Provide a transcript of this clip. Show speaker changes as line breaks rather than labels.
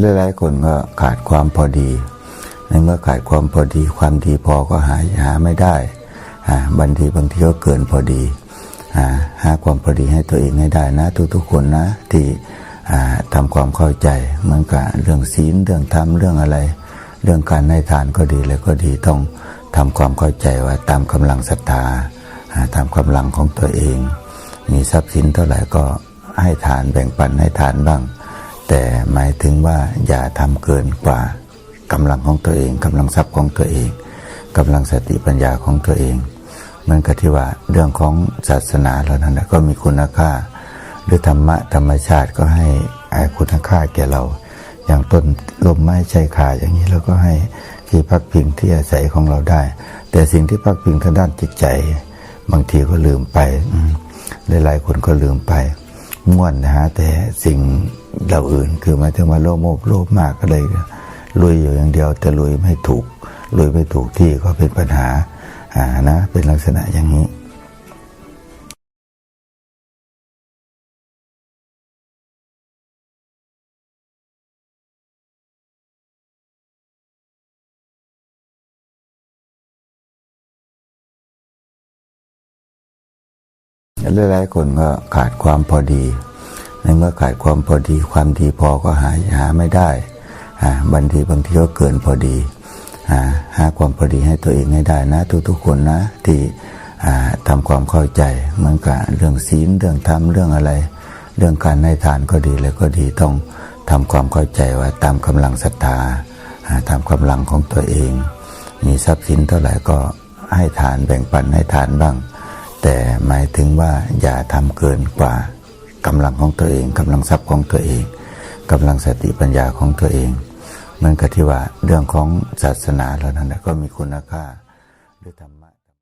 หลายๆคนก็ขาดความพอดี ในเมื่อขาดความพอดีความดีพอก็หาหาไม่ได้บางทีบางทีก็เกินพอดีอ่าหาความพอดีให้ตัวเองให้ได้นะ ทุกๆคนนะที่อ่าทำความเข้าใจเหมือนกับเรื่องศีลเรื่องธรรมเรื่องอะไร เรื่องการให้ทานก็ดีเลยก็ดีต้องทำความเข้าใจว่าตามกำลังศรัทธาอ่าตามกำลังของตัวเอง มีทรัพย์สินเท่าไหร่ก็ให้ทานแบ่งปันให้ทานบ้าง แต่หมายถึงว่าอย่าทำเกินกว่ากำลังของตัวเองกำลังทรัพย์ของตัวเองกำลังสติปัญญาของตัวเองเหมือนกับที่ว่าเรื่องของศาสนาเรานั้นก็มีคุณค่าหรือธรรมะธรรมชาติก็ให้ให้คุณค่าแก่เรา อย่างต้นลมไม้ชายคาอย่างนี้เราก็ให้ที่พักพิงที่อาศัยของเราได้ แต่สิ่งที่พักพิงทางด้านจิตใจ บางทีก็ลืมไปหลายๆคนก็ลืมไป ม่วนหาแต่สิ่งเหล่าอื่น คือหมายถึงว่าโลภโมภโลภมากก็เลยลุยอยู่อย่างเดียวแต่ลุยไม่ถูกลุยไม่ถูกที่ก็เป็นปัญหาอ่านะเป็นลักษณะอย่างนี้ หลายๆคนก็ขาดความพอดี ในเมื่อขาดความพอดีความดีพอก็หาหาไม่ได้บางทีบางทีก็เกินพอดีอ่าหาความพอดีให้ตัวเองให้ได้นะ ทุกๆคนนะที่อ่าทำความเข้าใจเหมือนกับเรื่องศีลเรื่องธรรมเรื่องอะไร เรื่องการให้ทานก็ดีเลยก็ดีต้องทำความเข้าใจว่าตามกำลังศรัทธาอ่าตามกำลังของตัวเอง มีทรัพย์สินเท่าไหร่ก็ให้ทานแบ่งปันให้ทานบ้าง แต่หมายถึงว่าอย่าทำเกินกว่ากำลังของตัวเองกำลังทรัพย์ของตัวเองกำลังสติปัญญาของตัวเองเหมือนกับที่ว่าเรื่องของศาสนาเรานั้นก็มีคุณค่าด้วยธรรมะ